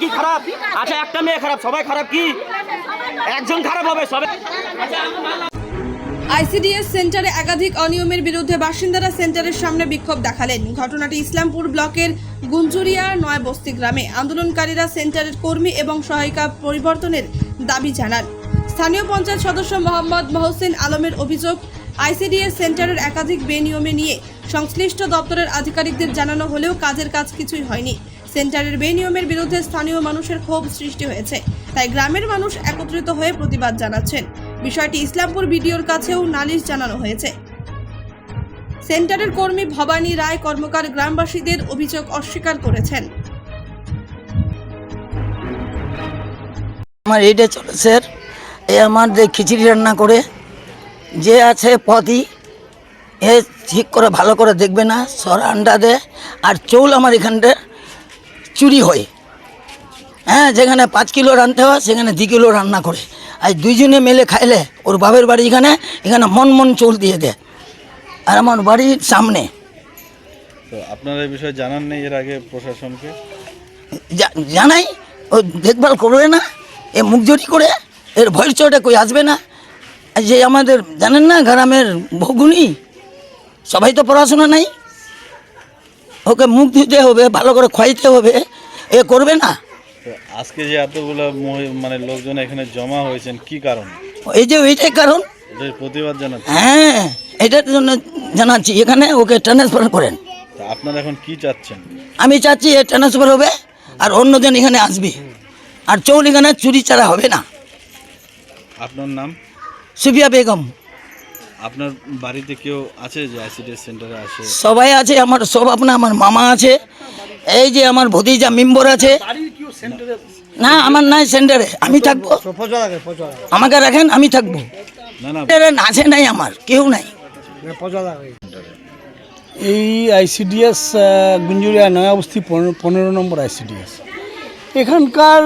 কি খারাপ? আচ্ছা একটা মেয়ে খারাপ, সবাই খারাপ কি? একজন খারাপ হবে, সবাই আইসিডিএস সেন্টারে একাধিক অনিয়মের বিরুদ্ধে বাসিন্দারা সেন্টারের সামনে বিক্ষোভ দেখালেন। ঘটনাটি ইসলামপুর ব্লকের গুঞ্জুরিয়া নয় বস্তি গ্রামে। আন্দোলনকারীরা সেন্টারের কর্মী এবং সহায়িকা পরিবর্তনের দাবি জানান। স্থানীয় পঞ্চায়েত সদস্য মোহাম্মদ মহসেন আলমের অভিযোগ, আইসিডিএস সেন্টারের একাধিক বেনিয়মে নিয়ে সংশ্লিষ্ট দপ্তরের আধিকারিকদের জানানো হলেও কাজের কাজ কিছুই হয়নি। সেন্টারের বেনিয়মের বিরুদ্ধে স্থানীয় মানুষের ক্ষোভ সৃষ্টি হয়েছে। তাই গ্রামের মানুষ একত্রিত হয়ে প্রতিবাদ জানাচ্ছেন। বিষয়টি ইসলামপুর বিডিওর কাছেও নালিশ জানানো হয়েছে। সেন্টারের কর্মী ভবানী রায় কর্মকার গ্রামবাসীদের অভিযোগ অস্বীকার করেছেন। আমার এইটা চলে, স্যার। এ আমার যে খিচুড়ি রান্না করে, যে আছে পথই এ ঠিক করে ভালো করে দেখবে না, সর আন্ডা দেয় আর চৌল আমার এখানটা চুরি হয়। হ্যাঁ যেখানে পাঁচ কিলো রানতে হয় সেখানে দু কিলো রান্না করে। আর দুইজনে মেলে খাইলে ওর বাপের বাড়ি এখানে এখানে মন মন চৌল দিয়ে দেয়। আর আমার বাড়ির সামনে। তো আপনারা এই বিষয়ে জানান নেই এর আগে প্রশাসনকে? জানাই ও দেখভাল করবে না এ মুখ জড়ি করে এর ভয়ের চোটে কই আসবে না। যে আমাদের জানেন না গ্রামের ভগুনি সবাই তো পড়াশোনা নাই। ওকে মুখ দিতে হবে ভালো করে খাইতে হবে। এ করবে না? আজকে যে এতগুলো মানে লোকজন এখানে জমা হয়েছেন কি কারণ? এই যে ওইটাই কারণ। প্রতিবাদ জানাচ্ছেন হ্যাঁ এটার জন্য জানাচ্ছি এখানে ওকে ট্রান্সফার করেন। আপনারা এখন কি চাচ্ছেন? আমি চাচ্ছি এ ট্রান্সফার হবে আর অন্যজন এখানে আসবে। আর চৌল এখানে চুরি চারা হবে না। আপনার নাম? সুফিয়া বেগম। আপনার বাড়িতে কেউ আছে যে আইসিডিএস সেন্টারে আসে সবাই আছে আমার সব আপনার আমার মামা আছে এই যে আমার ভতিজা মেম্বর আছে। না আমার নাই সেন্টারে আমি থাকব। আমাকে রাখেন আমি থাকব। না না। আছে নাই আমার কেউ নাই। এই আইসিডিএস গুঞ্জুরিয়া নয়াবস্তি পনেরো পনেরো নম্বর আইসিডিএস এখানকার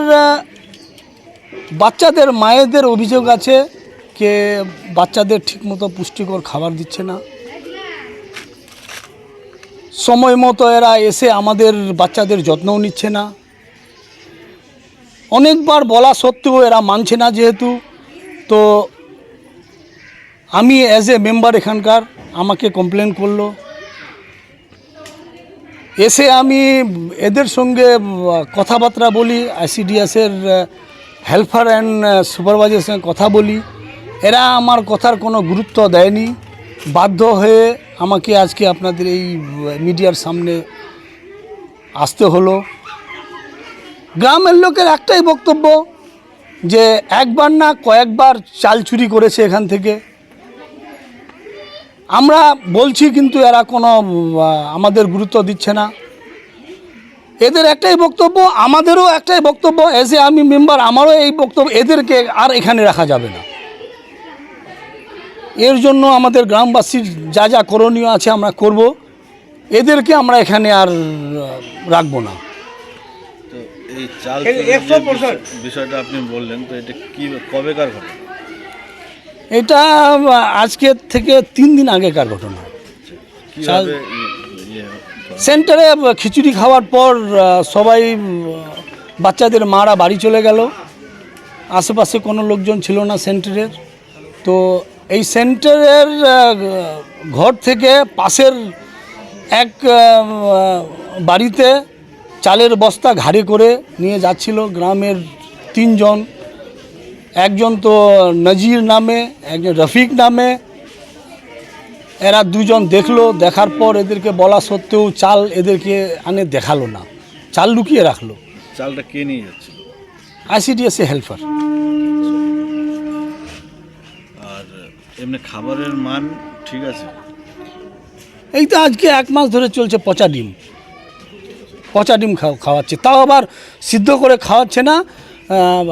বাচ্চাদের মায়েদের অভিযোগ আছে কে বাচ্চাদের ঠিকমতো পুষ্টিকর খাবার দিচ্ছে না। সময় মতো এরা এসে আমাদের বাচ্চাদের যত্নও নিচ্ছে না। অনেকবার বলা সত্ত্বেও এরা মানছে না যেহেতু। তো আমি অ্যাজ এ মেম্বার এখানকার আমাকে কমপ্লেন করল। এসে আমি এদের সঙ্গে কথাবার্তা বলি আইসিডিএসের হেল্পার অ্যান্ড সুপারভাইজারের সঙ্গে কথা বলি। এরা আমার কথার কোনো গুরুত্ব দেয়নি। বাধ্য হয়ে আমাকে আজকে আপনাদের এই মিডিয়ার সামনে আসতে হলো। গ্রামের লোকের একটাই বক্তব্য যে একবার না কয়েকবার চাল চুরি করেছে এখান থেকে। আমরা বলছি কিন্তু এরা কোনো আমাদের গুরুত্ব দিচ্ছে না। এদের একটাই বক্তব্য, আমাদেরও একটাই বক্তব্য এসে আমি মেম্বার আমারও এই বক্তব্য, এদেরকে আর এখানে রাখা যাবে না। এর জন্য আমাদের গ্রামবাসীর যা যা করণীয় আছে আমরা করব। এদেরকে আমরা এখানে আর রাখব না। তো এই চাল চুরির যে বিষয়- বিষয়টা আপনি বললেন তো এটা কি কবেকার ঘটনা? এটা আজকের থেকে তিন দিন আগেকার ঘটনা। ইয়ে? সেন্টারে খিচুড়ি খাওয়ার পর সবাই বাচ্চাদের মারা বাড়ি চলে গেল। আশেপাশে কোনো লোকজন ছিল না সেন্টারের। তো এই সেন্টারের ঘর থেকে পাশের এক বাড়িতে চালের বস্তা ঘাড়ে করে নিয়ে যাচ্ছিল গ্রামের তিনজন। একজন তো নজির নামে একজন রফিক নামে। এরা দুজন দেখল দেখার পর এদেরকে বলা সত্ত্বেও চাল এদেরকে আনে দেখাল না। চাল লুকিয়ে রাখল। চালটা কে নিয়ে যাচ্ছিল? আইসিডিএসএ হেল্পার আর এমনি খাবারের মান ঠিক আছে? এই তো আজকে এক মাস ধরে চলছে পচা ডিম। পচা ডিম খাও- খাওয়াচ্ছে। তাও আবার সিদ্ধ করে খাওয়াচ্ছে না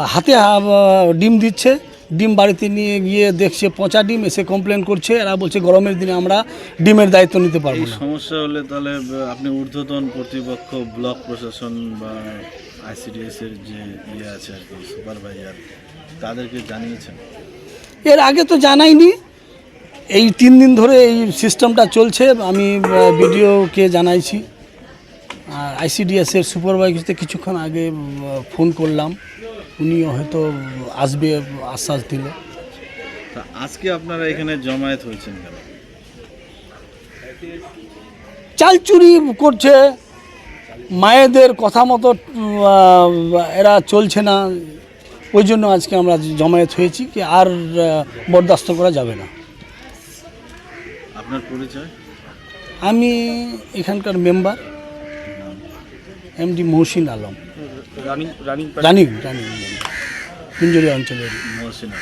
হাতে ডিম দিচ্ছে। ডিম বাড়িতে নিয়ে গিয়ে দেখছে পচা ডিম এসে কমপ্লেন করছে। এরা বলছে গরমের দিনে আমরা ডিমের দায়িত্ব নিতে পারব না। সমস্যা হলে তাহলে আপনি ঊর্ধ্বতন কর্তৃপক্ষ ব্লক প্রশাসন বা আইসিডিএস এর যে ইয়ে আছে আর কি সুপারভাইজার তাদেরকে জানিয়েছেন? এর আগে তো জানাইনি। এই তিন দিন ধরে এই সিস্টেমটা চলছে আমি বিডিওকে জানাইছি। আর আইসিডিএসের সুপারভাইজারতে কিছুক্ষণ আগে ফোন করলাম। উনিও হয়তো আসবে আশ্বাস দিল। আজকে আপনারা এখানে জমায়েত হয়েছেন কেন? চাল চুরি করছে। মায়েদের কথা মতো এরা চলছে না। ওই জন্য আজকে আমরা জমায়েত হয়েছি কি আর বরদাস্ত করা যাবে না। আপনার পরিচয়? আমি এখানকার member M D Mohsin Alam. Running running Kunjari অঞ্চলের। মহসিনা